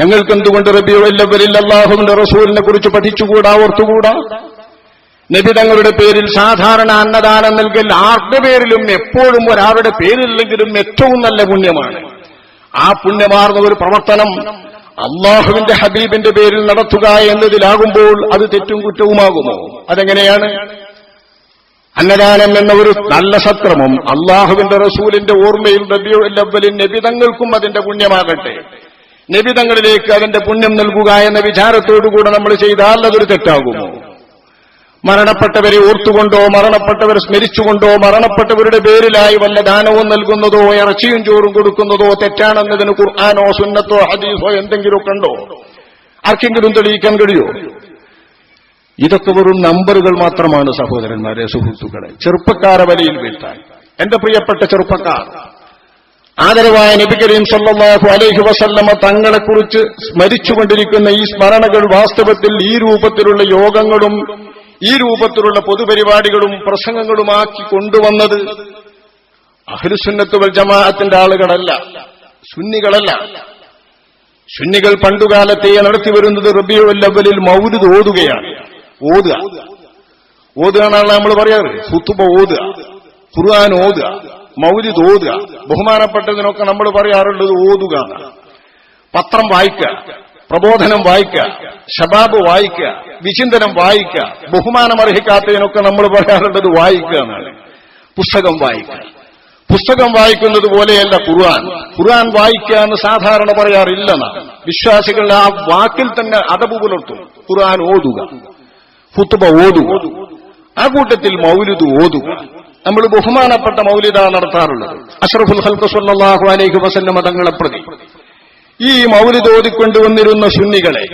ഞങ്ങൾക്ക് എന്തുകൊണ്ട് റബിയുല്ലവരിൽ അള്ളാഹുവിന്റെ റസൂലിനെ കുറിച്ച് പഠിച്ചുകൂടാ ഓർത്തുകൂടാ? നബി തങ്ങളുടെ പേരിൽ സാധാരണ അന്നദാനം നൽകൽ ആരുടെ പേരിലും എപ്പോഴും ഒരാളുടെ പേരില്ലെങ്കിലും ഏറ്റവും നല്ല പുണ്യമാണ്. ആ പുണ്യമാർന്ന ഒരു പ്രവർത്തനം അള്ളാഹുവിന്റെ ഹബീബിന്റെ പേരിൽ നടത്തുക എന്നതിലാകുമ്പോൾ അത് തെറ്റും കുറ്റവുമാകുമോ? അതെങ്ങനെയാണ്? അന്നദാനം എന്ന ഒരു നല്ല സത്രമം അള്ളാഹുവിന്റെ റസൂലിന്റെ ഓർമ്മയിൽ നബി തങ്ങൾക്കും അതിന്റെ പുണ്യമാകട്ടെ. നബിതങ്ങളിലേക്ക് അതിന്റെ പുണ്യം നൽകുക എന്ന വിചാരത്തോടുകൂടെ നമ്മൾ ചെയ്താൽ അതൊരു തെറ്റാകുമോ? മരണപ്പെട്ടവരെ ഓർത്തുകൊണ്ടോ മരണപ്പെട്ടവർ സ്മരിച്ചുകൊണ്ടോ മരണപ്പെട്ടവരുടെ പേരിലായി വല്ല ദാനവും നൽകുന്നതോ ഇറച്ചിയും ചോറും കൊടുക്കുന്നതോ തെറ്റാണെന്നതിന് ഖുർആാനോ സുന്നത്തോ ഹദീസോ എന്തെങ്കിലും കണ്ടോ ആർക്കെങ്കിലും തെളിയിക്കാൻ കഴിയോ? ഇതൊക്കെ വെറും നമ്പറുകൾ മാത്രമാണ് സഹോദരന്മാരെ സുഹൃത്തുക്കളെ. ചെറുപ്പക്കാരെ വലയിൽ വീഴ്ത്താൻ. എന്റെ പ്രിയപ്പെട്ട ചെറുപ്പക്കാർ ആദരവായ നബി കരീം സല്ലല്ലാഹു അലൈഹി വസല്ലമ തങ്ങളെക്കുറിച്ച് സ്മരിച്ചുകൊണ്ടിരിക്കുന്ന ഈ സ്മരണകൾ വാസ്തവത്തിൽ ഈ രൂപത്തിലുള്ള യോഗങ്ങളും ഈ രൂപത്തിലുള്ള പൊതുപരിപാടികളും പ്രസംഗങ്ങളുമാക്കി കൊണ്ടുവന്നത് അഹ്ലുസുന്നത്ത് വൽ ജമാഅത്തിന്റെ ആളുകളല്ല സുന്നികളല്ല. സുന്നികൾ പണ്ടുകാലത്തെ നടത്തിവരുന്നത് റബിയുൽ അവലിൽ മൗലിദ് ഓതുകയാണ് ഓതുക. ഓതുകയാണല്ലോ നമ്മൾ പറയാറ് ഖുത്ബ ഓതുക ഖുർആൻ ഓതുക. മൗലിദ് ഓതുക. ബഹുമാനപ്പെട്ടതിനൊക്കെ നമ്മൾ പറയാറുള്ളത് ഓതുക. പത്രം വായിക്കുക പ്രബോധനം വായിക്കുക ഷബാബ് വായിക്കുക വിചിന്തനം വായിക്കുക ബഹുമാനം അർഹിക്കാത്തതിനൊക്കെ നമ്മൾ പറയാറുള്ളത് വായിക്കുക എന്നാണ്. പുസ്തകം വായിക്കുക പുസ്തകം വായിക്കുന്നത് പോലെയല്ല ഖുർആൻ. ഖുർആൻ വായിക്കുക എന്ന് സാധാരണ പറയാറില്ലെന്നാണ് വിശ്വാസികൾ ആ വാക്കിൽ തന്നെ അടവ് പുലർത്തും. ഖുർആൻ ഓതുക. ഫുത്തുബ ഓതുക. ആ കൂട്ടത്തിൽ മൗലുദ് ഓതുക. നമ്മൾ ബഹുമാനപ്പെട്ട മൗലിത നടത്താറുള്ളത്. അഷ്റഫുൽ ഹൽക്ക് സല്ലല്ലാഹു അലൈഹി വസല്ലമ മതങ്ങളെ പ്രതി. ഈ മൗലിദ് ഓതിക്കൊണ്ടുവന്നിരുന്ന സുന്നികളെ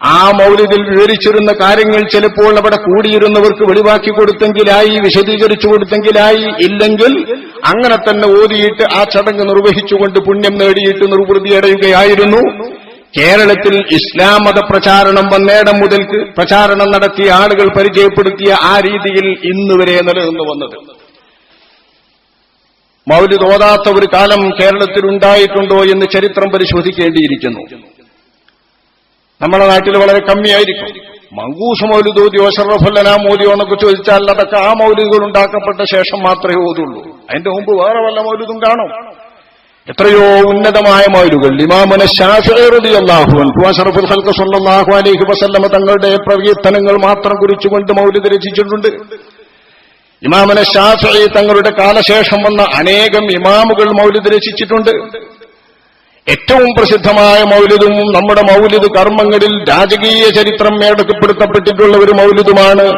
ആ മൗലിദിൽ വിവരിച്ചിരുന്ന കാര്യങ്ങൾ ചിലപ്പോൾ അവിടെ കൂടിയിരുന്നവർക്ക് വെളിവാക്കി കൊടുത്തെങ്കിലായി വിശദീകരിച്ചു കൊടുത്തെങ്കിലായി ഇല്ലെങ്കിൽ അങ്ങനെ തന്നെ ഓതിയിട്ട് ആ ചടങ്ങ് നിർവഹിച്ചുകൊണ്ട് പുണ്യം നേടിയിട്ട് നിർവൃതിയടയുകയായിരുന്നു. കേരളത്തിൽ ഇസ്ലാം മത പ്രചാരണം വന്നേടം മുതൽക്ക് പ്രചാരണം നടത്തിയ ആളുകൾ പരിചയപ്പെടുത്തിയ ആ രീതിയിൽ ഇന്നുവരെ നിലനിന്നു വന്നത്. മൗലി തോതാത്ത ഒരു കാലം കേരളത്തിൽ ഉണ്ടായിട്ടുണ്ടോ എന്ന് ചരിത്രം പരിശോധിക്കേണ്ടിയിരിക്കുന്നു. നമ്മുടെ നാട്ടിൽ വളരെ കമ്മിയായിരിക്കും. മങ്കൂസ് മൗലിദ് തോതി ഷറഫല്ലന മോദിയോ എന്നൊക്കെ ചോദിച്ചാൽ അതൊക്കെ ആ മൗലിദുകൾ ഉണ്ടാക്കപ്പെട്ട ശേഷം മാത്രമേ ഓതുള്ളൂ. അതിന്റെ മുമ്പ് വേറെ വല്ല മൗലിദും കാണും. എത്രയോ ഉന്നതമായ മൗലുകൾ. ഇമാമന സല്ലല്ലാഹു അലൈഹി വസല്ലമ തങ്ങളുടെ പ്രവീത്തനങ്ങൾ മാത്രം കുറിച്ചുകൊണ്ട് മൗലിദ് രചിച്ചിട്ടുണ്ട്. ഇമാമന ഷാഫി തങ്ങളുടെ കാലശേഷം വന്ന അനേകം ഇമാമുകൾ മൗലിദ് രചിച്ചിട്ടുണ്ട്. ഏറ്റവും പ്രസിദ്ധമായ മൗലിദും നമ്മുടെ മൗലിദ് കർമ്മങ്ങളിൽ രാജകീയ ചരിത്രം മേടക്കപ്പെടുത്തപ്പെട്ടിട്ടുള്ള ഒരു മൗലിദുമാണ്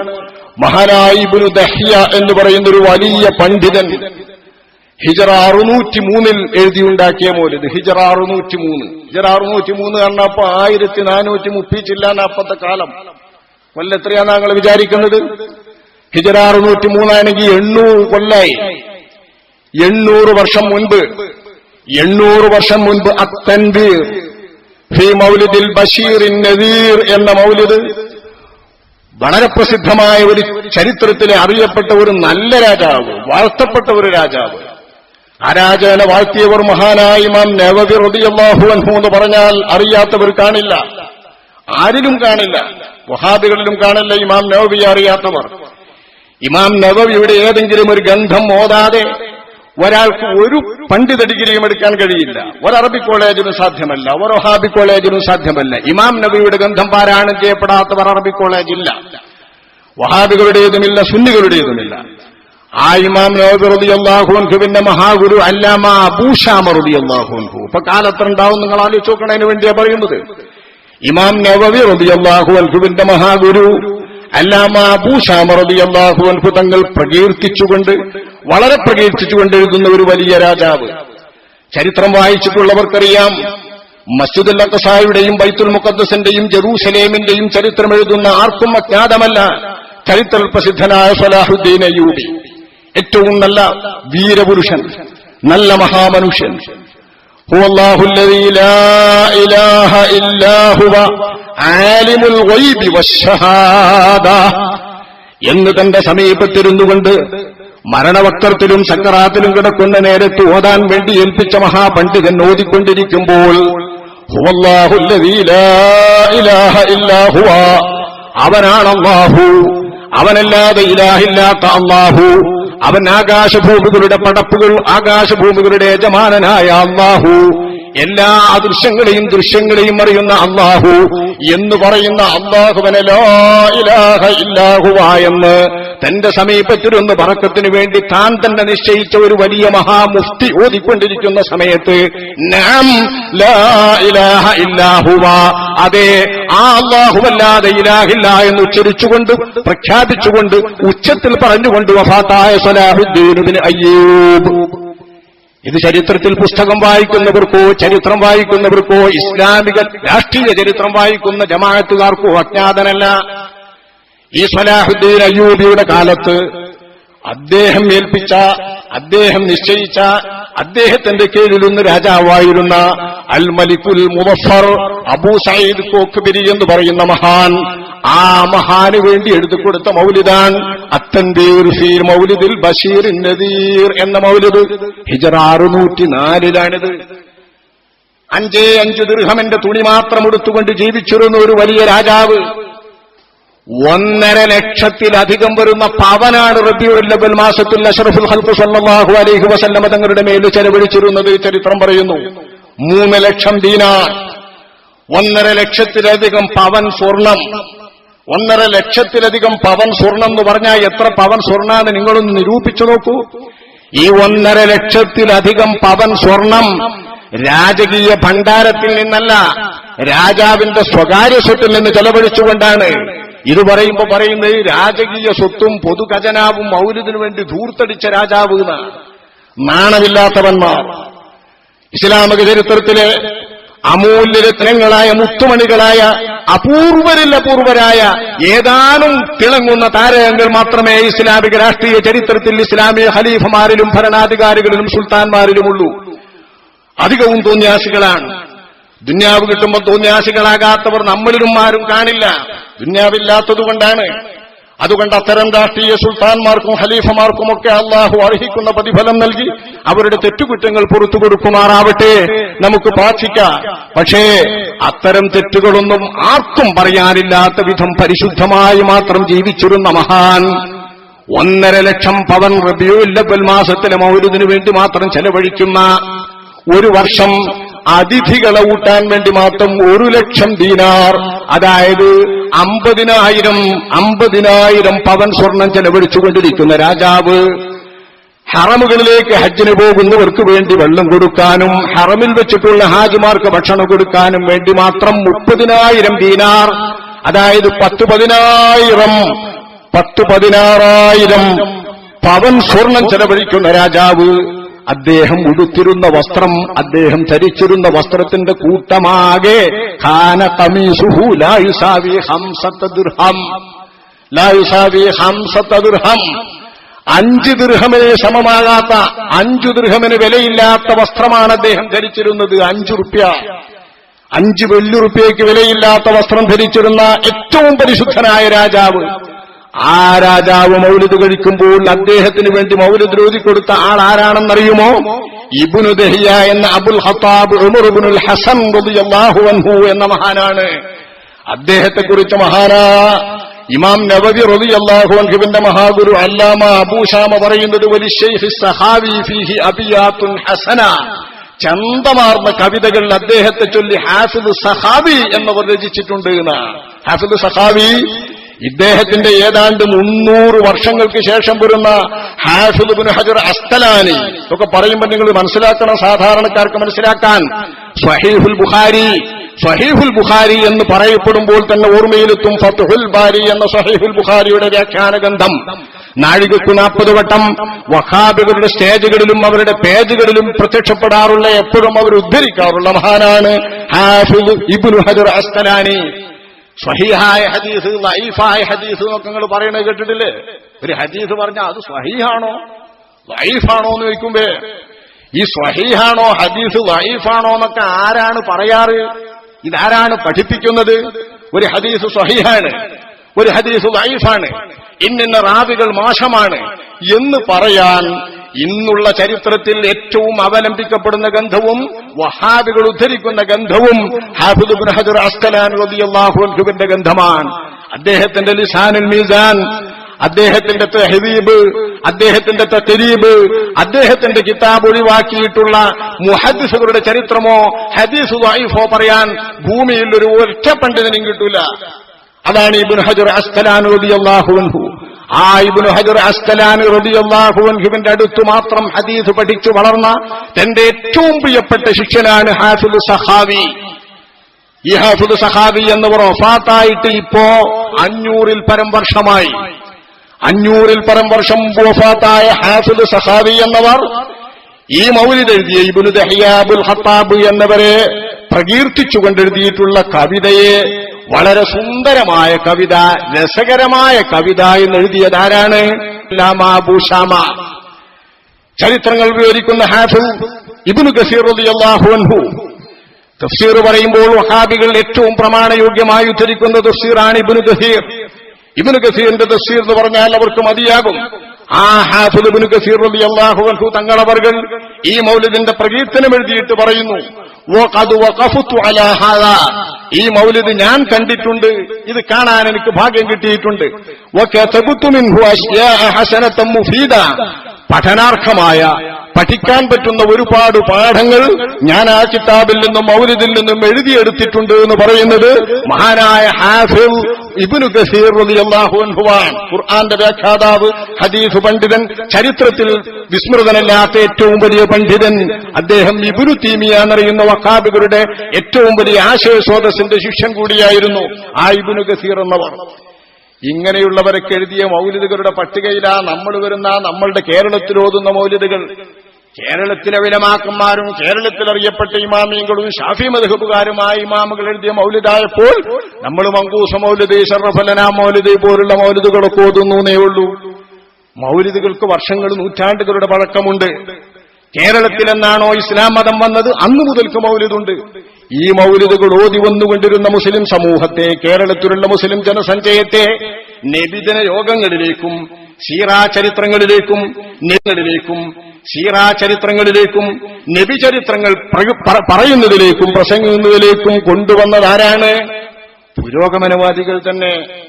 മഹാനായി ഇബ്നു ദഹ്യ എന്ന് പറയുന്ന ഒരു വലിയ പണ്ഡിതൻ. ഹിജറ അറുന്നൂറ്റി മൂന്നിൽ എഴുതിയുണ്ടാക്കിയ മോലിത് ഹിജറ അറുന്നൂറ്റി മൂന്ന് ഹിജറ അറുന്നൂറ്റി മൂന്ന് കണ്ടപ്പോ ആയിരത്തി നാനൂറ്റി മുപ്പിച്ചില്ലാന്ന് അപ്പത്തെ കാലം. കൊല്ലം എത്രയാണ് താങ്കൾ വിചാരിക്കുന്നത്? ഹിജറ അറുന്നൂറ്റി മൂന്നാണെങ്കിൽ എണ്ണൂറ് കൊല്ലായി. എണ്ണൂറ് വർഷം മുൻപ്. എണ്ണൂറ് വർഷം മുൻപ് അത്തൻബീർ ഫി മൗലിദിൽ ബഷീർ ഇൻ നദീർ എന്ന മൗലിദ് വളരെ പ്രസിദ്ധമായ ഒരു ചരിത്രത്തിലെ അറിയപ്പെട്ട ഒരു നല്ല രാജാവ് വാഴ്ത്തപ്പെട്ട ഒരു രാജാവ്. ആ രാജാവിനെ വാഴ്ത്തിയവർ മഹാനായ ഇമാം നവവി റളിയല്ലാഹു അൻഹു എന്ന് പറഞ്ഞാൽ അറിയാത്തവർ കാണില്ല. ആരിലും കാണില്ല. വഹാബികളിലും കാണില്ല ഇമാം നവവി അറിയാത്തവർ. ഇമാം നവവിയുടെ ഏതെങ്കിലും ഒരു ഗന്ധം ഓതാതെ ഒരാൾക്ക് ഒരു പണ്ഡിത ഡിഗ്രിയും എടുക്കാൻ കഴിയില്ല. ഒരു അറബി കോളേജിനും സാധ്യമല്ല ഒരു വഹാബി കോളേജിനും സാധ്യമല്ല. ഇമാം നബിയുടെ ഗന്ധം പാരായണം ചെയ്യപ്പെടാത്തവർ അറബി കോളേജില്ല. വഹാബികളുടേതുമില്ല സുന്നികളുടേതുമില്ല. ആ ഇമാം നബി റളിയല്ലാഹുവിന്റെ മഹാഗുരു അല്ലാമ അബൂഷാമ റളിയല്ലാഹുൻഹു ഇപ്പൊ കാലത്ര ഉണ്ടാവും നിങ്ങൾ ആലോചിച്ച് നോക്കണതിന് വേണ്ടിയാ പറയുന്നത്. ഇമാം നവവി റളിയല്ലാഹുവിന്റെ മഹാഗുരു അല്ലാമ അബൂഷാമ അൻഹു തങ്ങൾ പ്രകീർത്തിച്ചുകൊണ്ട് വളരെ പ്രകീർത്തിച്ചുകൊണ്ട് എഴുതുന്ന ഒരു വലിയ രാജാവ്. ചരിത്രം വായിച്ചിട്ടുള്ളവർക്കറിയാം മസ്ജിദുൽ അക്കസായുടെയും ബൈത്തുൽ മുഖദ്ദസിന്റെയും ജെറൂസലേമിന്റെയും ചരിത്രം എഴുതുന്ന ആർക്കും അജ്ഞാതമല്ല ചരിത്ര പ്രസിദ്ധനായ സലാഹുദ്ദീൻ അയ്യൂബി. ഏറ്റവും നല്ല വീരപുരുഷൻ നല്ല മഹാമനുഷ്യൻ. എന്ന് തന്റെ സമീപത്തിരുന്നുകൊണ്ട് മരണവക്രത്തിലും സക്കറാത്തിലും കിടക്കുന്ന നേരത്ത് ഓതാൻ വേണ്ടി ഏൽപ്പിച്ച മഹാപണ്ഡിതൻ ഓതിക്കൊണ്ടിരിക്കുമ്പോൾ ഹുവല്ലാഹുല്ലതീ ഇലാഹ അവനാണ് അള്ളാഹു അവനല്ലാതെ ഇലാഹില്ലാത്ത അള്ളാഹു അവൻ ആകാശഭൂമികളുടെ പടപ്പുകൾ ആകാശഭൂമികളുടെ യജമാനനായ അള്ളാഹു എല്ലാ അദൃശ്യങ്ങളെയും ദൃശ്യങ്ങളെയും അറിയുന്ന അള്ളാഹു എന്ന് പറയുന്ന അള്ളാഹുവനെ ലാ ഇലാഹ ഇല്ലാഹുവ എന്ന് തന്റെ സമീപത്തിരുന്ന് പറക്കത്തിനു വേണ്ടി താൻ തന്നെ നിശ്ചയിച്ച ഒരു വലിയ മഹാമുഫ്തി ഓതിക്കൊണ്ടിരിക്കുന്ന സമയത്ത് നാം അതെ ആ ഇലാഹില്ല എന്ന് ഉച്ചരിച്ചുകൊണ്ട് പ്രഖ്യാപിച്ചുകൊണ്ട് ഉച്ചത്തിൽ പറഞ്ഞുകൊണ്ട് വഫാത്തായ സലാഹുദ്ദീനുബിന് അയ്യൂബ്. ഇത് ചരിത്രത്തിൽ പുസ്തകം വായിക്കുന്നവർക്കോ ചരിത്രം വായിക്കുന്നവർക്കോ ഇസ്ലാമിക രാഷ്ട്രീയ ചരിത്രം വായിക്കുന്ന ജമാഅത്തുകാർക്കോ അജ്ഞാതനല്ല. ഈ സലാഹുദ്ദീൻ അയ്യൂബിയുടെ കാലത്ത് അദ്ദേഹം ഏൽപ്പിച്ച അദ്ദേഹം നിശ്ചയിച്ച അദ്ദേഹത്തിന്റെ കീഴിലൊന്ന് രാജാവായിരുന്ന അൽ മലിക്കുൽ മുബഫർ അബൂ സയ്യിദ് കോക്ബിരി എന്ന് പറയുന്ന മഹാൻ ആ മഹാന് വേണ്ടി എഴുതി കൊടുത്ത മൗലിദാൻ അത്തൻബീർ മൗലിദിൽ ബഷീർ നദീർ എന്ന മൗലിദ് ഹിജർ അറുനൂറ്റി നാലിലാണിത് അഞ്ചേ അഞ്ചു ദീർഘമെന്റെ തുണി മാത്രം എടുത്തുകൊണ്ട് ജീവിച്ചിരുന്ന ഒരു വലിയ രാജാവ് ഒന്നര ലക്ഷത്തിലധികം വരുന്ന പവനാണ് റബിയുൽ ലബൽ മാസത്തിൽ അഷറഫുൽ ഹൽക്ക് സല്ലാഹു അലൈഹി വസല്ലമ തങ്ങളുടെ മേൽ ചെലവഴിച്ചിരുന്നത് ചരിത്രം പറയുന്നു. മൂന്ന് ലക്ഷം ദീനാർ. ഒന്നര ലക്ഷത്തിലധികം പവൻ സ്വർണം. ഒന്നര ലക്ഷത്തിലധികം പവൻ സ്വർണം എന്ന് പറഞ്ഞാൽ എത്ര പവൻ സ്വർണാന്ന് നിങ്ങളൊന്ന് നിരൂപിച്ചു നോക്കൂ. ഈ ഒന്നര ലക്ഷത്തിലധികം പവൻ സ്വർണം രാജകീയ ഭണ്ഡാരത്തിൽ നിന്നല്ല രാജാവിന്റെ സ്വകാര്യ സ്വത്തിൽ നിന്ന് ചെലവഴിച്ചുകൊണ്ടാണ് ഇത് പറയുമ്പോ പറയുന്നത് രാജകീയ സ്വത്തും പൊതുഖജനാവും മൗര്യത്തിനു വേണ്ടി ധൂർത്തടിച്ച രാജാവ് എന്നാണ്. നാണമില്ലാത്തവന്മാർ. ഇസ്ലാമിക ചരിത്രത്തിലെ അമൂല്യരത്നങ്ങളായ മുത്തുമണികളായ അപൂർവരിൽ അപൂർവരായ ഏതാനും തിളങ്ങുന്ന താരകങ്ങൾ മാത്രമേ ഇസ്ലാമിക രാഷ്ട്രീയ ചരിത്രത്തിൽ ഇസ്ലാമിക ഖലീഫമാരിലും ഭരണാധികാരികളിലും സുൽത്താൻമാരിലുമുള്ളൂ. അധികവും തോന്നിയാസികളാണ്. ദുന്യാവ് കിട്ടുമ്പോൾ തോന്നിയാശികളാകാത്തവർ നമ്മളിലും ആരും കാണില്ല ദുന്യാവില്ലാത്തതുകൊണ്ടാണ് അതുകൊണ്ട് അത്തരം രാഷ്ട്രീയ സുൽത്താൻമാർക്കും ഖലീഫമാർക്കുമൊക്കെ അള്ളാഹു അർഹിക്കുന്ന പ്രതിഫലം നൽകി അവരുടെ തെറ്റുകുറ്റങ്ങൾ പുറത്തു കൊടുക്കുമാറാവട്ടെ. നമുക്ക് പ്രാർത്ഥിക്കാം. പക്ഷേ അത്തരം തെറ്റുകളൊന്നും ആർക്കും പറയാനില്ലാത്ത വിധം പരിശുദ്ധമായി മാത്രം ജീവിച്ചിരുന്ന മഹാൻ ഒന്നര ലക്ഷം പവൻ റബിയുല്ലബൽ മാസത്തിലെ മൗരുദിനു വേണ്ടി മാത്രം ചെലവഴിക്കുന്ന ഒരു വർഷം അതിഥികളെ ഊട്ടാൻ വേണ്ടി മാത്രം ഒരു ലക്ഷം ദീനാർ. അതായത് അമ്പതിനായിരം അമ്പതിനായിരം പവൻ സ്വർണം ചെലവഴിച്ചുകൊണ്ടിരിക്കുന്ന രാജാവ് ഹറമുകളിലേക്ക് ഹജ്ജിന് പോകുന്നവർക്ക് വേണ്ടി വെള്ളം കൊടുക്കാനും ഹറമിൽ വെച്ചിട്ടുള്ള ഹാജിമാർക്ക് ഭക്ഷണം കൊടുക്കാനും വേണ്ടി മാത്രം മുപ്പതിനായിരം ദീനാർ. അതായത് പത്ത് പതിനായിരം പത്ത് പതിനാറായിരം പവൻ സ്വർണം ചെലവഴിക്കുന്ന രാജാവ് അദ്ദേഹം ഉടുത്തിരുന്ന വസ്ത്രം അദ്ദേഹം ധരിച്ചിരുന്ന വസ്ത്രത്തിന്റെ കൂട്ടമാകെ ഖാന തമീസുഹു ലായുസാവി ഹംസത്ത ദുർഹം. ലായുസാവി ഹംസത്ത ദുർഹം. അഞ്ച് ദീർഘമിന് സമമാകാത്ത അഞ്ചു ദൃഹമിന് വിലയില്ലാത്ത വസ്ത്രമാണ് അദ്ദേഹം ധരിച്ചിരുന്നത് അഞ്ചു റുപ്യ. അഞ്ച് വെള്ളുറുപ്യയ്ക്ക് വിലയില്ലാത്ത വസ്ത്രം ധരിച്ചിരുന്ന ഏറ്റവും പരിശുദ്ധനായ രാജാവ്. ആ രാജാവ് മൗലിദ് കഴിക്കുമ്പോൾ അദ്ദേഹത്തിന് വേണ്ടി മൗലിദ് ഓതി കൊടുത്ത ആൾ ആരാണെന്നറിയുമോ? ഇബുനു ദഹിയ എന്ന അബുൽ ഹത്താബ് ഉമർബുനുൽ ഹസൻ അൻഹു എന്ന മഹാനാണ്. അദ്ദേഹത്തെ കുറിച്ച് മഹാനാ ഇമാം നബവി അള്ളാഹു അൻഹുവിന്റെ മഹാഗുരു അല്ലാമ അബൂഷാമ പറയുന്നത് ഹസന. ചന്തമാർന്ന കവിതകൾ അദ്ദേഹത്തെ ചൊല്ലി ഹാഫിദ് സഹാബി എന്നവർ രചിച്ചിട്ടുണ്ട് എന്നാണ്. ഹാഫിദ് സഹാബി ഇദ്ദേഹത്തിന്റെ ഏതാണ്ട് മുന്നൂറ് വർഷങ്ങൾക്ക് ശേഷം വരുന്ന ഹാഷുദ് ബിൻ ഹജർ അസ്തലാനി. ഒക്കെ പറയുമ്പോൾ നിങ്ങൾ മനസ്സിലാക്കണം സാധാരണക്കാർക്ക് മനസ്സിലാക്കാൻ. സ്വഹീഹുൽ ബുഖാരി സ്വഹീഹുൽ ബുഖാരി എന്ന് പറയപ്പെടുമ്പോൾ തന്നെ ഓർമ്മയിലെത്തും ഫത്തുഹുൽ ബാരി എന്ന സ്വഹീഹുൽ ബുഖാരിയുടെ വ്യാഖ്യാനഗന്ധം നാഴികക്കു നാൽപ്പത് വട്ടം വഹാബികളുടെ സ്റ്റേജുകളിലും അവരുടെ പേജുകളിലും പ്രത്യക്ഷപ്പെടാറുള്ള എപ്പോഴും അവർ ഉദ്ധരിക്കാറുള്ള മഹാനാണ് ഹാഫിദ് ഇബ്നു ഹജർ അസ്തലാനി. സ്വഹീഹായ ഹദീസ് ലൈഫായ ഹദീസ് എന്നൊക്കെ നിങ്ങൾ പറയണത് കേട്ടിട്ടില്ലേ? ഒരു ഹദീസ് പറഞ്ഞാൽ അത് സ്വഹീഹാണോ ലൈഫാണോ എന്ന് ചോദിക്കുമ്പേ ഈ സ്വഹീഹാണോ ഹദീസ് ലൈഫാണോ എന്നൊക്കെ ആരാണ് പറയാറ്? ഇതാരാണ് പഠിപ്പിക്കുന്നത്? ഒരു ഹദീസ് സ്വഹീഹാണ് ഒരു ഹദീസ് ലൈഫാണ് ഇന്നിന്ന റാവികൾ മോശമാണ് എന്ന് പറയാൻ ഇന്നുള്ള ചരിത്രത്തിൽ ഏറ്റവും അവലംബിക്കപ്പെടുന്ന ഗന്ധവും വഹാബികൾ ഉദ്ധരിക്കുന്ന ഗന്ധവും ഹാഫിദ് ഹജർ അസ്കലാൻ റളിയല്ലാഹു അൻഹുവിന്റെ ഗന്ധമാണ്. അദ്ദേഹത്തിന്റെ ലിസാനുൽ മീസാൻ അദ്ദേഹത്തിന്റെ തെഹദീബ് അദ്ദേഹത്തിന്റെ തെരീബ് അദ്ദേഹത്തിന്റെ കിതാബ് ഒഴിവാക്കിയിട്ടുള്ള മുഹദ്സുകളുടെ ചരിത്രമോ ഹദീസ് വൈഫോ പറയാൻ ഭൂമിയിൽ ഒരു ഒറ്റ പണ്ഡിതനും കിട്ടൂല. അതാണ് ഇബിൻ ഹജർ അസ്തലാൻ റളിയല്ലാഹു ആ ഹജർ അസ്തലാൻ റളിയല്ലാഹു അടുത്തു അടുത്ത് മാത്രം ഹദീസ് പഠിച്ചു വളർന്ന തന്റെ ഏറ്റവും പ്രിയപ്പെട്ട ശിഷ്യനാണ് ഹാഫിദ് സഹാവി ഈ ഹാഫിദ് സഹാബി എന്നിവർ ഒഫാത്തായിട്ട് ഇപ്പോ അഞ്ഞൂറിൽ പരം വർഷമായി. അഞ്ഞൂറിൽ പരം വർഷം വഫാത്തായ ഹാഫിദ് സഹാബി എന്നവർ ഈ മൗലിദ് എഴുതിയ ഇബുൽ ദഹിയാബുൽ ഹത്താബ് എന്നവരെ പ്രകീർത്തിച്ചുകൊണ്ടെഴുതിയിട്ടുള്ള കവിതയെ വളരെ സുന്ദരമായ കവിത രസകരമായ കവിത എന്ന് എഴുതിയതാരാണ് ലാമാബുഷാമ ചരിത്രങ്ങൾ വിവരിക്കുന്ന ഹാഫു ഇബുൽ ഗസീർ അൻഹു. തഫ്സീർ പറയുമ്പോൾ വഹാബികൾ ഏറ്റവും പ്രമാണയോഗ്യമായി ഉദ്ധരിക്കുന്ന തഫ്സീറാണ് ഇബിനു ഗസീർ ഇബിനു ഗസീറിന്റെ തഫ്സീർ എന്ന് പറഞ്ഞാൽ അവർക്ക് മതിയാകും. ആ ഹാഫിദ് ഇബിനു ഗസീർ റബി അള്ളാഹു അൻഹു തങ്ങളവർ ഈ മൗലിദിന്റെ പ്രകീർത്തനം എഴുതിയിട്ട് പറയുന്നു. ഈ മൗലിദ് ഞാൻ കണ്ടിട്ടുണ്ട്. ഇത് കാണാൻ എനിക്ക് ഭാഗ്യം കിട്ടിയിട്ടുണ്ട്. പഠനാർഹമായ പഠിക്കാൻ പറ്റുന്ന ഒരുപാട് പാഠങ്ങൾ ഞാൻ ആ കിതാബിൽ നിന്നും മൗലിദിൽ നിന്നും എഴുതിയെടുത്തിട്ടുണ്ട് എന്ന് പറയുന്നത് മഹാനായ ഹാഫിൽ ഇബിനു ഗസീർ റളിയല്ലാഹു അൻഹുവാൻ ഖുർആന്റെ വ്യാഖ്യാതാവ് ഹദീസ് പണ്ഡിതൻ ചരിത്രത്തിൽ വിസ്മൃതനല്ലാത്ത ഏറ്റവും വലിയ പണ്ഡിതൻ അദ്ദേഹം ഇബുനു തീമിയ എന്നറിയുന്ന വക്കാബികളുടെ ഏറ്റവും വലിയ ആശയസ്രോതസിന്റെ ശിഷ്യൻ കൂടിയായിരുന്നു ആ ഇബുനു ഗസീർ എന്നവർ. ഇങ്ങനെയുള്ളവരൊക്കെ എഴുതിയ മൗലിദുകളുടെ പട്ടികയിലാ നമ്മൾ വരുന്ന നമ്മളുടെ കേരളത്തിൽ ഓതുന്ന മൗലിദുകൾ. കേരളത്തിലെ വിലമാക്കന്മാരും കേരളത്തിൽ അറിയപ്പെട്ട ഇമാമിയങ്ങളും ഷാഫി മധുഹബുകാരുമായ ഇമാമുകൾ എഴുതിയ മൗലിദായപ്പോൾ നമ്മൾ മങ്കൂസ മൗലിദ് ഷറഫലന മൗലിദ് പോലുള്ള മൗലിദുകളൊക്കെ ഓതുന്നേ ഉള്ളൂ. മൗലിദുകൾക്ക് വർഷങ്ങൾ നൂറ്റാണ്ടുകളുടെ പഴക്കമുണ്ട്. കേരളത്തിലെന്നാണോ ഇസ്ലാം മതം വന്നത്? അന്നു മുതൽക്ക് മൗലിദുണ്ട്. ഈ മൗലിദുകൾ ഓതി വന്നുകൊണ്ടിരുന്ന മുസ്ലിം സമൂഹത്തെ കേരളത്തിലുള്ള മുസ്ലിം ജനസഞ്ചയത്തെ നബിദിന യോഗങ്ങളിലേക്കും സീറാ ചരിത്രങ്ങളിലേക്കും നബികളിലേക്കും സീറാ ചരിത്രങ്ങളിലേക്കും നബി ചരിത്രങ്ങൾ പ്രക- പറ- പറയുന്നതിലേക്കും പ്രസംഗിക്കുന്നതിലേക്കും കൊണ്ടുവന്നതാരാണ്? പുരോഗമനവാദികൾ തന്നെ.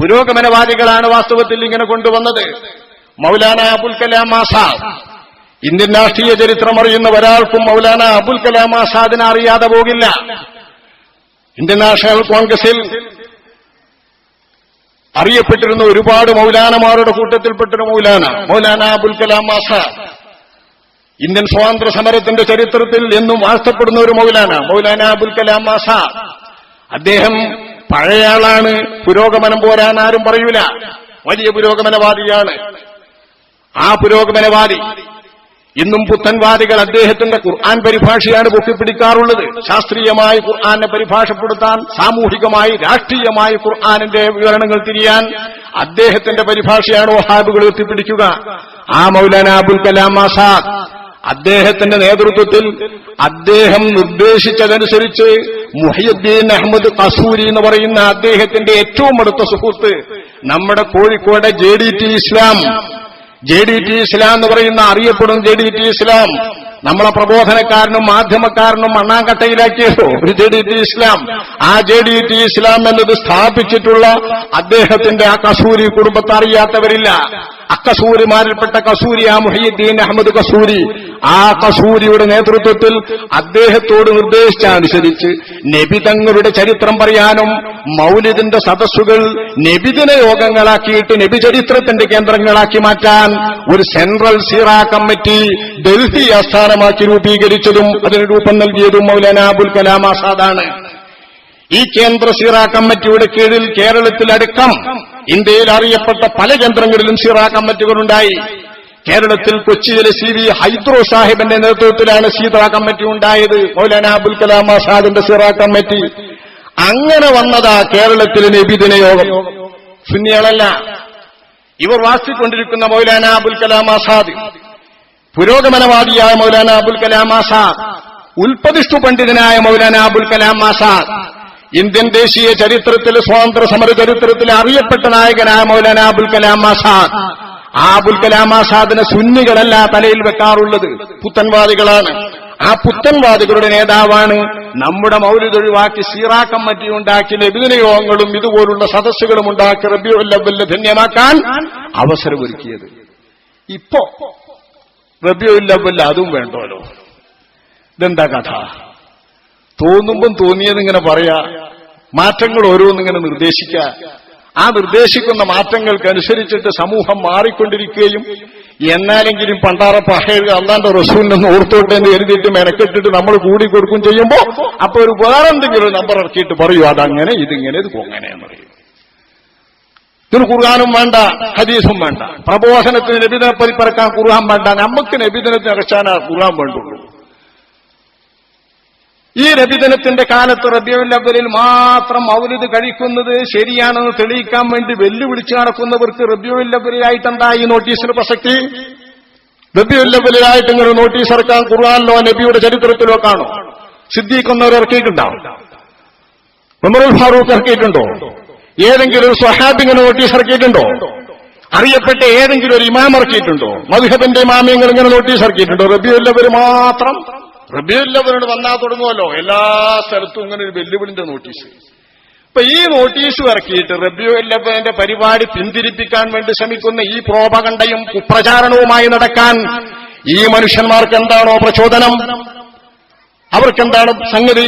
പുരോഗമനവാദികളാണ് വാസ്തവത്തിൽ ഇങ്ങനെ കൊണ്ടുവന്നത്. മൗലാന അബുൽ കലാം ആസാദ്. ഇന്ത്യൻ രാഷ്ട്രീയ ചരിത്രം അറിയുന്ന ഒരാൾക്കും മൗലാന അബുൽ കലാം ആസാദിനെ അറിയാതെ പോകില്ല. ഇന്ത്യൻ നാഷണൽ കോൺഗ്രസിൽ അറിയപ്പെട്ടിരുന്ന ഒരുപാട് മൗലാനമാരുടെ കൂട്ടത്തിൽപ്പെട്ടൊരു മൗലാന മൗലാന അബുൽ കലാം ആസാദ്. ഇന്ത്യൻ സ്വാതന്ത്ര്യ സമരത്തിന്റെ ചരിത്രത്തിൽ എന്നും വാഴ്ത്തപ്പെടുന്ന ഒരു മൗലാന മൗലാന അബുൽ കലാം ആസാദ് അദ്ദേഹം പഴയ ആളാണ് പുരോഗമനം പോരാൻ ആരും പറയൂല. വലിയ പുരോഗമനവാദിയാണ്. ആ പുരോഗമനവാദി ഇന്നും പുത്തൻവാദികൾ അദ്ദേഹത്തിന്റെ ഖുർആൻ പരിഭാഷയാണ് പൊക്കിപ്പിടിക്കാറുള്ളത് ശാസ്ത്രീയമായി ഖുർആാനെ പരിഭാഷപ്പെടുത്താൻ സാമൂഹികമായി രാഷ്ട്രീയമായി ഖുർആാനിന്റെ വിവരണങ്ങൾ തിരിയാൻ അദ്ദേഹത്തിന്റെ പരിഭാഷയാണ് വഹാബുകൾ എത്തിപ്പിടിക്കുക. ആ മൗലാന അബുൽ കലാം ആസാദ് അദ്ദേഹത്തിന്റെ നേതൃത്വത്തിൽ അദ്ദേഹം നിർദ്ദേശിച്ചതനുസരിച്ച് മുഹയ്യുദ്ദീൻ അഹമ്മദ് കസൂരി എന്ന് പറയുന്ന അദ്ദേഹത്തിന്റെ ഏറ്റവും അടുത്ത സുഹൃത്ത് നമ്മുടെ Kozhikode J D T Islam. J D T Islam എന്ന് പറയുന്ന അറിയപ്പെടുന്ന ജെ ഡി ടി ഇസ്ലാം. നമ്മളെ പ്രബോധനക്കാരനും മാധ്യമക്കാരനും മണ്ണാങ്കട്ടയിലാക്കിയതോ ഒരു ജെ ഡി ടി ഇസ്ലാം. ആ ജെ ഡി ടി ഇസ്ലാം എന്നത് സ്ഥാപിച്ചിട്ടുള്ള അദ്ദേഹത്തിന്റെ ആ കസൂരി കുടുംബത്തെ അറിയാത്തവരില്ല. അക്കസൂരിമാരിൽപ്പെട്ട കസൂരി ആ മുഹീദ്ദീൻ അഹമ്മദ് കസൂരി ആ കസൂരിയുടെ നേതൃത്വത്തിൽ അദ്ദേഹത്തോട് നിർദ്ദേശിച്ചനുസരിച്ച് നബിതങ്ങളുടെ ചരിത്രം പറയാനും മൗലിദിന്റെ സദസ്സുകൾ നബിദിന യോഗങ്ങളാക്കിയിട്ട് നബി ചരിത്രത്തിന്റെ കേന്ദ്രങ്ങളാക്കി മാറ്റാൻ ഒരു സെൻട്രൽ സീറ കമ്മിറ്റി ഡൽഹി ആസ്ഥാനമാക്കി രൂപീകരിച്ചതും അതിന് രൂപം നൽകിയതും മൗലാന അബുൽ കലാം ആസാദാണ്. ഈ കേന്ദ്ര സിറാ കമ്മിറ്റിയുടെ കീഴിൽ കേരളത്തിലടക്കം ഇന്ത്യയിൽ അറിയപ്പെട്ട പല കേന്ദ്രങ്ങളിലും സിറാ കമ്മിറ്റികളുണ്ടായി. കേരളത്തിൽ കൊച്ചിയിലെ സി വി ഹൈദ്രോ സാഹിബിന്റെ നേതൃത്വത്തിലാണ് സീതാ കമ്മിറ്റി ഉണ്ടായത്. മൗലാന അബുൽ കലാം ആസാദിന്റെ സിറാ കമ്മിറ്റി. അങ്ങനെ വന്നതാ കേരളത്തിലെ നബിദിന യോഗം. സുന്നികളല്ല ഇവർ വാസിക്കൊണ്ടിരിക്കുന്ന മൗലാന അബുൽ കലാം ആസാദ്. പുരോഗമനവാദിയായ മൗലാന അബുൽ കലാം ആസാദ് ഉൽപ്പതിഷ്ഠു പണ്ഡിതനായ മൗലാന അബുൽ കലാം ആസാദ് ഇന്ത്യൻ ദേശീയ ചരിത്രത്തിൽ സ്വാതന്ത്ര്യ സമര ചരിത്രത്തിൽ അറിയപ്പെട്ട നായകനായ മൗലാന അബുൽ കലാം ആസാദ്. ആ അബുൽ കലാം ആസാദിനെ സുന്നികളല്ല തലയിൽ വെക്കാറുള്ളത്. പുത്തൻവാദികളാണ്. ആ പുത്തൻവാദികളുടെ നേതാവാണ് നമ്മുടെ മൗലിദ് ഒഴിവാക്കി സീറാ കമ്മിറ്റി ഉണ്ടാക്കി നബിദിന യോഗങ്ങളും ഇതുപോലുള്ള സദസ്സുകളും ഉണ്ടാക്കി റബിയുല്ലബില്ല ധന്യമാക്കാൻ അവസരമൊരുക്കിയത്. ഇപ്പോ റബിയുല്ലബില്ല അതും വേണ്ടല്ലോ. ഇതെന്താ കഥ? തോന്നുമ്പം തോന്നിയത് ഇങ്ങനെ പറയാ മാറ്റങ്ങൾ ഓരോന്നിങ്ങനെ നിർദ്ദേശിക്ക. ആ നിർദ്ദേശിക്കുന്ന മാറ്റങ്ങൾക്കനുസരിച്ചിട്ട് സമൂഹം മാറിക്കൊണ്ടിരിക്കുകയും എന്നാലെങ്കിലും പണ്ടാറ പഹേഴ് അള്ളാന്റെ റസൂലിനൊന്ന് ഓർത്തോട്ടെ എന്ന് കരുതിയിട്ട് മെനക്കെട്ടിട്ട് നമ്മൾ കൂടി കൊടുക്കും ചെയ്യുമ്പോ അപ്പൊ ഒരു വേറെന്തെങ്കിലും നമ്പർ ഇറക്കിയിട്ട് പറയൂ അതങ്ങനെ ഇതിങ്ങനെ ഇത് കൊങ്ങനെ എന്ന് ഖുർആാനും വേണ്ട ഹദീസും വേണ്ട. പ്രബോധനത്തിന് നബിദിനെ പരിപ്പറക്കാൻ ഖുർആൻ വേണ്ട. നമുക്ക് നബിദിനത്തിന് ഇറച്ചാനാ ഖുർആൻ വേണ്ടുള്ളൂ. ഈ രബിദിനത്തിന്റെ കാലത്ത് റബിയുൽ മാത്രം മൗലിദ് കഴിക്കുന്നത് ശരിയാണെന്ന് തെളിയിക്കാൻ വേണ്ടി വെല്ലുവിളിച്ച് നടക്കുന്നവർക്ക് എന്താ ഈ നോട്ടീസിന് പ്രസക്തി? റബിയുൽ ഇങ്ങനെ നോട്ടീസ് ഇറക്കാൻ ഖുർആാനിലോ നബിയുടെ ചരിത്രത്തിലോ കാണോ. സിദ്ദീഖ് ഇറക്കിയിട്ടുണ്ടാവും. ഉമറുൽ ഫാറൂഖ് ഇറക്കിയിട്ടുണ്ടോ? ഏതെങ്കിലും ഒരു സ്വഹാബ് ഇങ്ങനെ നോട്ടീസ് ഇറക്കിയിട്ടുണ്ടോ? അറിയപ്പെട്ട ഏതെങ്കിലും ഒരു ഇമാം ഇറക്കിയിട്ടുണ്ടോ? മധുഹബിന്റെ ഇമാമിയങ്ങൾ ഇങ്ങനെ നോട്ടീസ് ഇറക്കിയിട്ടുണ്ടോ? റബിയുല്ലവർ മാത്രം? റബിയുല്ലവരോട് വന്നാൽ തുടങ്ങുമല്ലോ എല്ലാ സ്ഥലത്തും ഇങ്ങനെ ഒരു വെല്ലുവിളിന്റെ നോട്ടീസ്. ഇപ്പൊ ഈ നോട്ടീസ് ഇറക്കിയിട്ട് റബിയുല്ലവന്റെ പരിപാടി പിന്തിരിപ്പിക്കാൻ വേണ്ടി ശ്രമിക്കുന്ന ഈ പ്രോപകണ്ഠയും കുപ്രചാരണവുമായി നടക്കാൻ ഈ മനുഷ്യന്മാർക്ക് എന്താണോ പ്രചോദനം? അവർക്കെന്താണ് സംഗതി?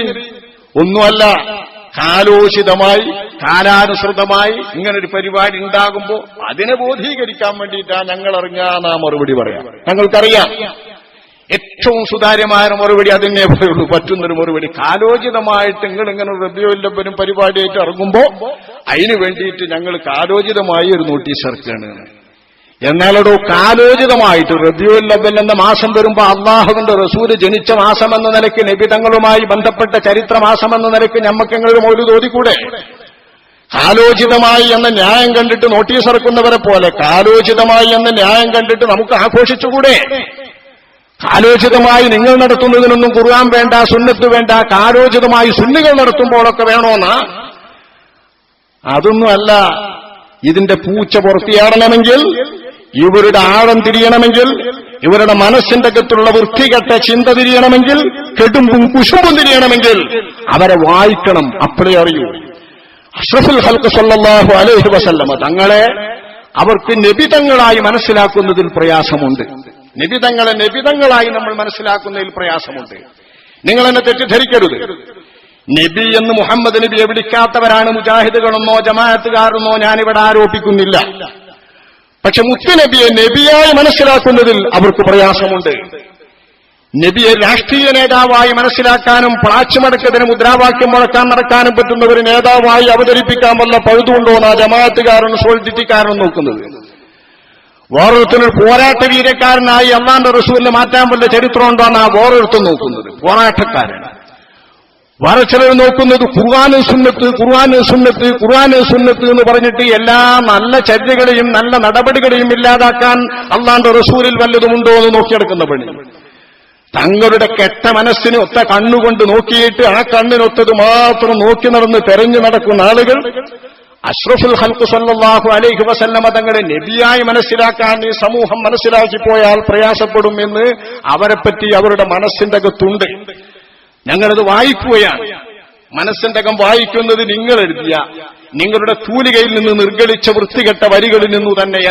ഒന്നുമല്ല കാലോചിതമായി കാലാനുസൃതമായി ഇങ്ങനൊരു പരിപാടി ഉണ്ടാകുമ്പോൾ അതിനെ ബോധീകരിക്കാൻ വേണ്ടിയിട്ടാ ഞങ്ങൾ ഇറങ്ങാന്നാ മറുപടി പറയാം. ഞങ്ങൾക്കറിയാം. ഏറ്റവും സുതാര്യമായ മറുപടി അതിനെ പറയുള്ളൂ പറ്റുന്നൊരു മറുപടി. കാലോചിതമായിട്ട് നിങ്ങൾ ഇങ്ങനെ റബ്യോല്ലപ്പനും പരിപാടിയായിട്ട് ഇറങ്ങുമ്പോ അതിനു വേണ്ടിയിട്ട് ഞങ്ങൾ കാലോചിതമായി ഒരു നോട്ടീസ് ഇറക്കുകയാണ്. എന്നാലടോ കാലോചിതമായിട്ട് റബിയുൽ എന്ന മാസം വരുമ്പോൾ അള്ളാഹുവിന്റെ റസൂൽ ജനിച്ച മാസം എന്ന നിലയ്ക്ക് നബിതങ്ങളുമായി ബന്ധപ്പെട്ട ചരിത്ര മാസം എന്ന നിലയ്ക്ക് ഞമ്മക്കെങ്ങനെ മൗലു തോതിക്കൂടെ കാലോചിതമായി എന്ന ന്യായം കണ്ടിട്ട് നോട്ടീസ് ഇറക്കുന്നവരെ പോലെ കാലോചിതമായി എന്ന ന്യായം കണ്ടിട്ട് നമുക്ക് ആഘോഷിച്ചുകൂടെ? കാലോചിതമായി നിങ്ങൾ നടത്തുന്നതിനൊന്നും കുറുവാൻ വേണ്ട സുന്നത്ത് വേണ്ട കാലോചിതമായി സുന്നികൾ നടത്തുമ്പോഴൊക്കെ വേണോന്ന്? അതൊന്നുമല്ല ഇതിന്റെ പൂച്ച പുറത്തിയാടണമെങ്കിൽ ഇവരുടെ ആഴം തിരിയണമെങ്കിൽ ഇവരുടെ മനസ്സിന്റെ അകത്തുള്ള വൃത്തികെട്ട ചിന്ത തിരിയണമെങ്കിൽ കെടുമ്പും കുശുമ്പും തിരിയണമെങ്കിൽ അവരെ വായിക്കണം അപ്പോഴേ അറിയൂ. അഷ്റഫുൽ ഹൽക്ക് സല്ലാഹു അലൈഹി വസല്ലമ തങ്ങളെ അവർക്ക് നിബിതങ്ങളായി മനസ്സിലാക്കുന്നതിൽ പ്രയാസമുണ്ട്. നിബിതങ്ങളെ നിബിതങ്ങളായി നമ്മൾ മനസ്സിലാക്കുന്നതിൽ പ്രയാസമുണ്ട്. നിങ്ങൾ എന്നെ തെറ്റിദ്ധരിക്കരുത്. നബി എന്ന് മുഹമ്മദ് നബിയെ വിളിക്കാത്തവരാണ് മുജാഹിദുകളെന്നോ ജമാഅത്തുകാരെന്നോ ഞാനിവിടെ ആരോപിക്കുന്നില്ല. പക്ഷെ മുത്തുനബിയെ നബിയായി മനസ്സിലാക്കുന്നതിൽ അവർക്ക് പ്രയാസമുണ്ട്. നബിയെ രാഷ്ട്രീയ നേതാവായി മനസ്സിലാക്കാനും പ്ലാച്ചുമടക്കത്തിന് മുദ്രാവാക്യം മുഴക്കാൻ നടക്കാനും പറ്റുന്ന ഒരു നേതാവായി അവതരിപ്പിക്കാൻ വല്ല പഴുതുകൊണ്ടോ ആ ജമാഅത്തുകാരനും സോൾഡിറ്റിക്കാരനും നോക്കുന്നത്? വേറൊരുത്തനൊരു പോരാട്ട വീരക്കാരനായി അള്ളാന്റെ റസൂലിനെ മാറ്റാൻ വല്ല ചരിത്രമുണ്ടോന്നാ വേറൊരുത്തൻ നോക്കുന്നത്? പോരാട്ടക്കാരൻ. വേറെ ചിലർ നോക്കുന്നത് ഖുർആാനും സുന്നത്ത് ഖുർആാനും സുന്നത്ത് ഖുർആാനും സുന്നത്ത് എന്ന് പറഞ്ഞിട്ട് എല്ലാ നല്ല ചര്യകളെയും നല്ല നടപടികളെയും ഇല്ലാതാക്കാൻ അള്ളാന്റെ റസൂലിൽ വല്ലതുമുണ്ടോ എന്ന് നോക്കിയെടുക്കുന്ന പണി തങ്ങളുടെ കെട്ട മനസ്സിന് ഒത്ത കണ്ണുകൊണ്ട് നോക്കിയിട്ട് ആ കണ്ണിനൊത്തത് മാത്രം നോക്കി നടന്ന് തെരഞ്ഞു നടക്കുന്ന ആളുകൾ അഷ്റഫുൽ ഹൽക്ക് സല്ലാഹു അലൈഹി വസല്ലമ തങ്ങളെ നബിയായി മനസ്സിലാക്കാൻ ഈ സമൂഹം മനസ്സിലാക്കി പോയാൽ പ്രയാസപ്പെടും എന്ന് അവരെപ്പറ്റി അവരുടെ മനസ്സിന്റെ അകത്തുണ്ട്. ഞങ്ങളത് വായിക്കുകയാണ്. മനസ്സിന്റെ അകം വായിക്കുന്നത് നിങ്ങൾ എഴുതിയ. നിങ്ങളുടെ തൂലികയിൽ നിന്ന് നിർഗളിച്ച വൃത്തികെട്ട വരികളിൽ നിന്നു തന്നെയാണ്.